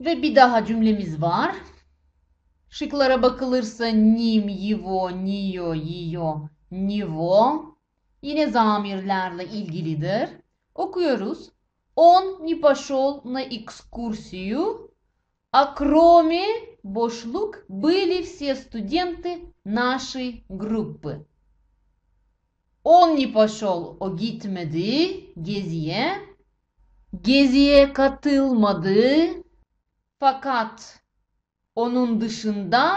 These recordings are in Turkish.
Ve bir daha cümlemiz var. Şıklara bakılırsa nim, yivo, niyo, yiyo, nivo yine zamirlerle ilgilidir. Okuyoruz. Он не пошел на экскурсию, а кроме boşluk были все студенты нашей группы. Он не пошел, o gitmedi geziye. Geziye katılmadı. Fakat onun dışında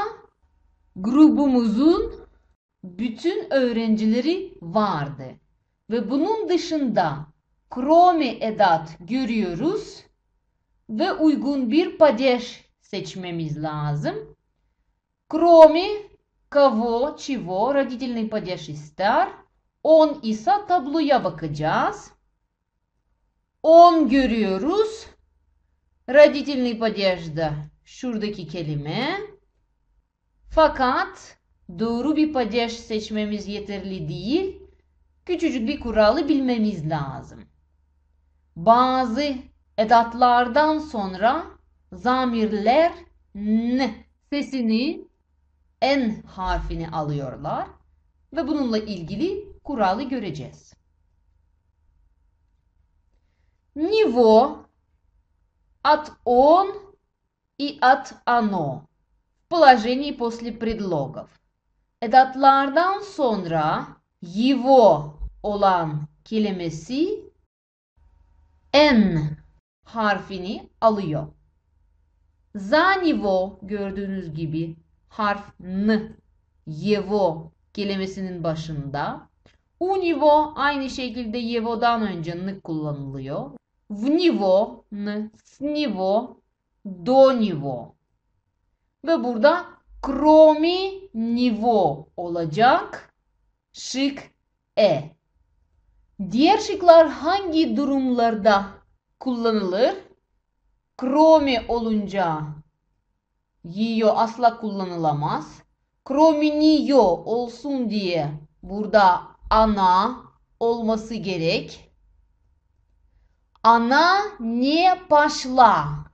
grubumuzun bütün öğrencileri vardı. Ve bunun dışında kromi edat görüyoruz ve uygun bir padeş seçmemiz lazım. Кроме кого, чего родительный падеж ister. On ise tabloya bakacağız. On görüyoruz. Родительный падеж de şuradaki kelime. Fakat doğru bir padeş seçmemiz yeterli değil. Küçücük bir kuralı bilmemiz lazım. Bazı edatlardan sonra zamirler n sesini n harfini alıyorlar ve bununla ilgili kuralı göreceğiz. Него от он и от оно в положении после предлогов. Edatlardan sonra его olan kelimesi n harfini alıyor. За него gördüğünüz gibi harf n, yevo kelimesinin başında. У него aynı şekilde yevo'dan önce n kullanılıyor. В него n, с него, до него. Ve burada кроме него olacak. Şık e. Diğer şıklar hangi durumlarda kullanılır? Kromi olunca yiyor asla kullanılamaz. Krominiyo olsun diye burada ana olması gerek. Она не пошла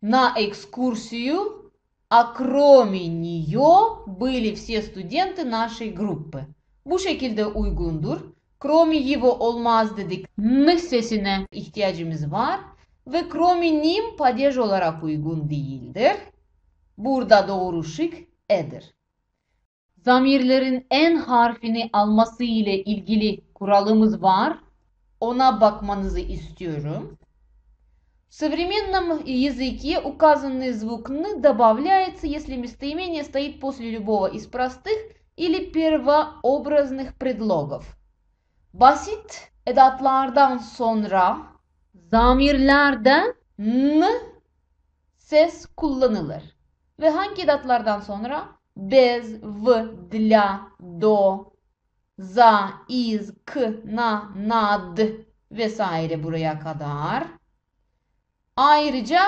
на экскурсию, а кроме нее были все студенты нашей группы. Bu şekilde uygundur. Kromi yivo olmaz dedik. N sesine ihtiyacımız var. Ve kromi nim padej olarak uygun değildir. Burada doğru şık edir. Zamirlerin en harfini alması ile ilgili kuralımız var. Ona bakmanızı istiyorum. В современном языке указанный звук «н» добавляется, если местоимение стоит после любого из простых или первообразных предлогов. Basit edatlardan sonra zamirlerde n ses kullanılır. Ve hangi edatlardan sonra? Bez, v, dla, do, za, iz, k, na, nad vesaire buraya kadar. Ayrıca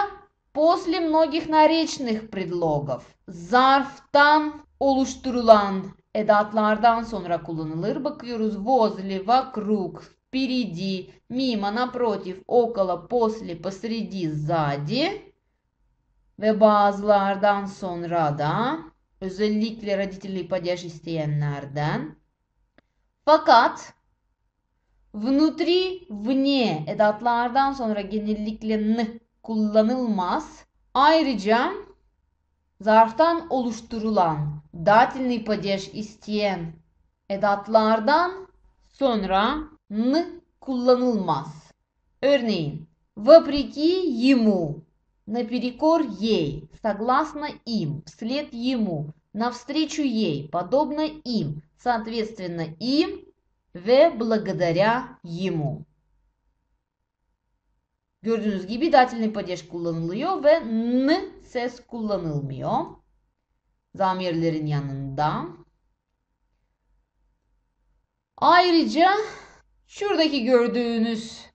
после многих наречных предлогов zarftan oluşturulan edatlardan sonra kullanılır. Bakıyoruz возле, вокруг, впереди, мимо, напротив, около, после, посреди, сзади ve bazılardan sonra da özellikle родительный падеж isteyenlerden fakat внутри, вне edatlardan sonra genellikle n kullanılmaz. Ayrıca zarftan oluşturulan datelный падеж isteyen edatlardan sonra n kullanılmaz. Örneğin вопреки ему, наперекор ей, согласно им, вслед ему, навстречу ей, подобно им, соответственно им ve благодаря ему. Gördüğünüz gibi datelный падеж kullanılıyor ve n ses kullanılmıyor. Zamirlerin yanında. Ayrıca şuradaki gördüğünüz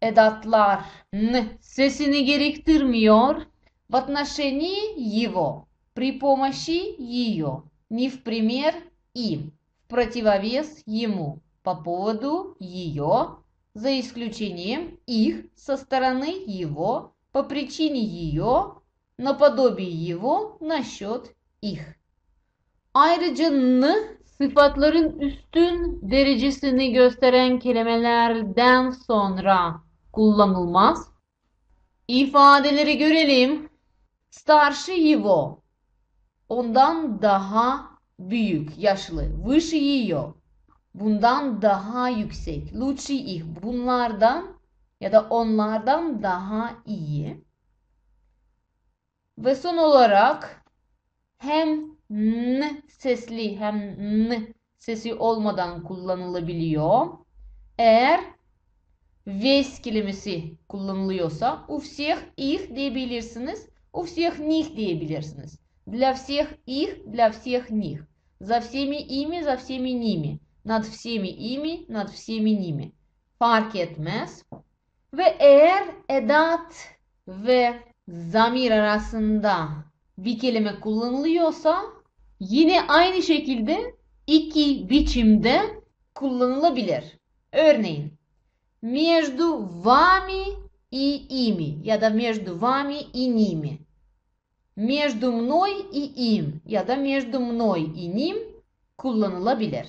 edatlar n sesini gerektirmiyor. В отношении его, При помощи ее, не в пример им, в противовес ему, по поводу ее, за исключением их со стороны его, по причине ее, наподобие его, насчет их. Ayrıca n sıfatların üstün derecesini gösteren kelimelerden sonra kullanılmaz. İfadeleri görelim. Старше его. Ondan daha büyük, yaşlı. Выше ее. Bundan daha yüksek. Лучше их. Bunlardan ya da onlardan daha iyi. Ve son olarak hem n sesli hem n sesi olmadan kullanılabiliyor. Eğer весь kelimesi kullanılıyorsa у всех их diyebilirsiniz. У всех них diyebilirsiniz. Для всех их, для всех них. За всеми ими, за всеми ними. Над всеми ими, над всеми ними. Fark etmez. Ve eğer edat ve zamir arasında bir kelime kullanılıyorsa yine aynı şekilde iki biçimde kullanılabilir. Örneğin между вами и ими ya da между вами и ними. Между мной и им ya da между мной и ним kullanılabilir.